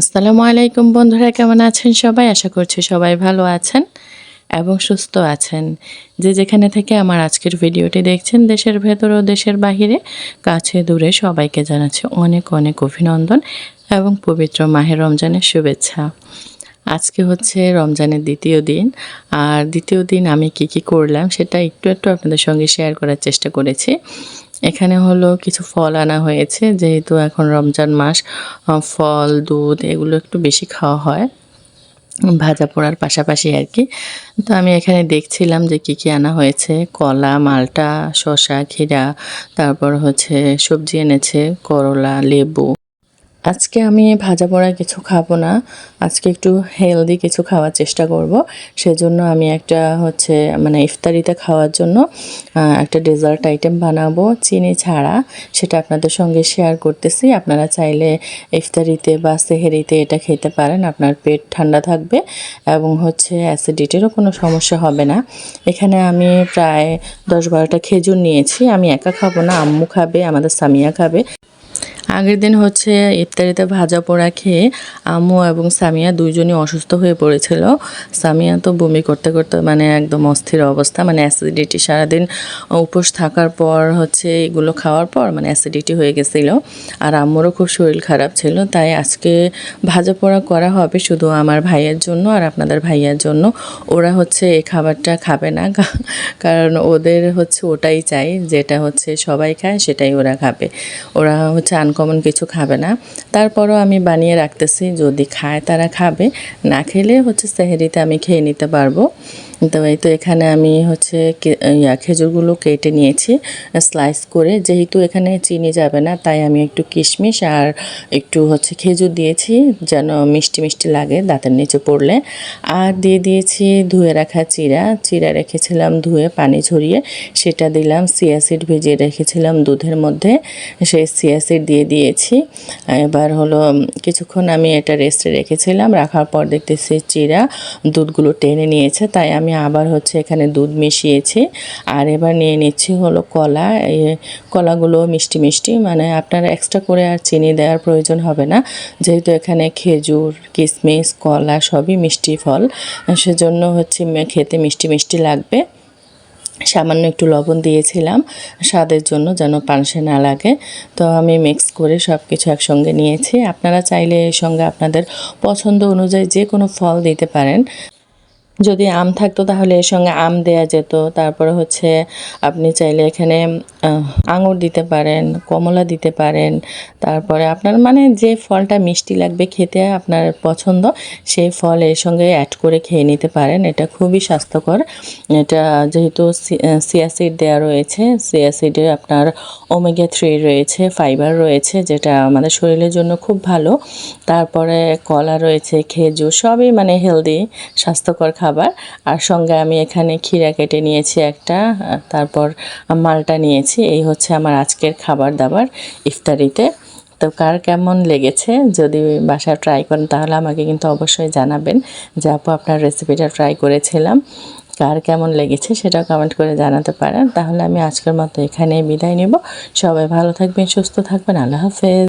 আসসালামু আলাইকুম বন্ধুরা, কেমন আছেন সবাই? আশা করছি সবাই ভালো আছেন এবং সুস্থ আছেন। যে যেখানে থেকে আমার আজকের ভিডিওটি দেখছেন, দেশের ভেতর ও দেশের বাহিরে, কাছে দূরে সবাইকে জানাচ্ছি অনেক অনেক অভিনন্দন এবং পবিত্র মাহের রমজানের শুভেচ্ছা। আজকে হচ্ছে রমজানের দ্বিতীয় দিন। আর দ্বিতীয় দিন আমি কি কি করলাম, সেটা একটু একটু আপনাদের সঙ্গে শেয়ার করার চেষ্টা করেছি। এখানে হলো কিছু ফল আনা হয়েছে, যেহেতু এখন রমজান মাস ফল, দুধ এগুলো একটু বেশি খাওয়া হয়, ভাজা পোড়ার পাশাপাশি আর কি। তো আমি এখানে দেখছিলাম যে কি কি আনা হয়েছে, কলা, মালটা শশা ক্ষীরা, তারপর হচ্ছে সবজি এনেছে, করলা, লেবু। আজকে আমি ভাজা পোড়া কিছু খাব না। আজকে একটু হেলদি কিছু খাওয়ার চেষ্টা করব। সেজন্য আমি একটা হচ্ছে মানে ইফতারিতে খাওয়ার জন্য একটা ডেজার্ট আইটেম বানাবো, চিনি ছাড়া। সেটা আপনাদের সঙ্গে শেয়ার করতেছি। আপনারা চাইলে ইফতারিতে বা সেহেরিতে এটা খেতে পারেন। আপনার পেট ঠান্ডা থাকবে এবং হচ্ছে অ্যাসিডিটিরও কোনো সমস্যা হবে না। এখানে আমি প্রায় দশ বারোটা খেজুর নিয়েছি। আমি একা খাব না। আম্মু খাবে, আমাদের সামিয়া খাবে। আগের দিন হচ্ছে ইফতারিতে ভাজা পোড়া খেয়ে আম্মু এবং সামিয়া দুইজনই অসুস্থ হয়ে পড়েছিল। সামিয়া তো বমি করতে করতে মানে একদম অস্থির অবস্থা মানে অ্যাসিডিটি সারাদিন উপোস থাকার পর হচ্ছে এগুলো খাওয়ার পর মানে অ্যাসিডিটি হয়ে গেছিল। আর আম্মুরও খুব শরীর খারাপ ছিল, তাই আজকে ভাজা পোড়া করা হবে শুধু আমার ভাইয়ের জন্য আর আপনাদের ভাইয়ের জন্য। ওরা হচ্ছে এই খাবারটা খাবে না কারণ ওদের হচ্ছে ওটাই চাই, যেটা হচ্ছে সবাই খায় সেটাই ওরা খাবে। ওরা হচ্ছে আনকমন কিছু খাবে না। তারপরও আমি বানিয়ে রাখতেছি, যদি খায় তারা খাবে। না খেলে হচ্ছে সেহেরিতে আমি খেয়ে নিতে পারব। তো এই তো এখানে আমি হচ্ছে খেজুরগুলো কেটে নিয়েছি, স্লাইস করে। যেহেতু এখানে চিনি যাবে না, তাই আমি একটু কিশমিশ আর একটু হচ্ছে খেজুর দিয়েছি, যেন মিষ্টি মিষ্টি লাগে দাঁতের নিচে পড়লে। আর দিয়ে দিয়েছি ধুয়ে রাখা চিরা। চিরা রেখেছিলাম ধুয়ে, পানি ঝরিয়ে। সেটা দিলাম সিয়াসিড ভিজিয়ে রেখেছিলাম দুধের মধ্যে। সেই সিয়াসিড দিয়ে দিয়েছি। এবার হলো কিছুক্ষণ আমি এটা রেস্টে রেখেছিলাম। রাখার পর দেখতেছি চিরা দুধগুলো টেনে নিয়েছে, তাই আমি আবার হচ্ছে এখানে দুধ মিশিয়েছি। আর এবার নিয়ে নিচ্ছি হলো কলা। কলাগুলো মিষ্টি মিষ্টি। মানে আপনারা এক্সট্রা করে আর চিনি দেওয়ার প্রয়োজন হবে না। যেহেতু এখানে খেজুর কিশমিশ কলা সবই মিষ্টি ফল। সেজন্য হচ্ছে খেতে মিষ্টি মিষ্টি লাগবে। সামান্য একটু লবণ দিয়েছিলাম। স্বাদের জন্য যেন পানসে না লাগে। তো আমি মিক্স করে সব কিছু একসঙ্গে নিয়েছি। আপনারা চাইলে এর সঙ্গে আপনাদের পছন্দ অনুযায়ী যে কোনো ফল দিতে পারেন। যদি আম থাকতো তাহলে এর সঙ্গে আম দেয়া যেত। তারপরে হচ্ছে আপনি চাইলে এখানে আঙুর দিতে পারেন, কমলা দিতে পারেন। তারপরে আপনার মানে যে ফলটা মিষ্টি লাগবে খেতে, আপনার পছন্দ, সেই ফল এর সঙ্গে অ্যাড করে খেয়ে নিতে পারেন। এটা খুবই স্বাস্থ্যকর। এটা যেহেতু সিয়াসিড দেওয়া রয়েছে সিয়াসিডে আপনার ওমেগা থ্রি রয়েছে ফাইবার রয়েছে, যেটা আমাদের শরীরের জন্য খুব ভালো। তারপরে কলা রয়েছে, খেজুর, সবই মানে হেলদি স্বাস্থ্যকর খাবার। আর সঙ্গে আমি এখানে ক্ষীরা কেটে নিয়েছি একটা তারপর মালটা নিয়েছি। এই হচ্ছে আমার আজকের খাবার দাবার ইফতারিতে। তো কার কেমন লেগেছে যদি বাসায় ট্রাই করেন, তাহলে আমাকে কিন্তু অবশ্যই জানাবেন যে আপু আপনার রেসিপিটা ট্রাই করেছিলাম। কার কেমন লেগেছে সেটাও কমেন্ট করে জানাতে পারেন। তাহলে আমি আজকের মতো এখানে বিদায় নেব। সবাই ভালো থাকবেন, সুস্থ থাকবেন। আল্লাহ হাফেজ।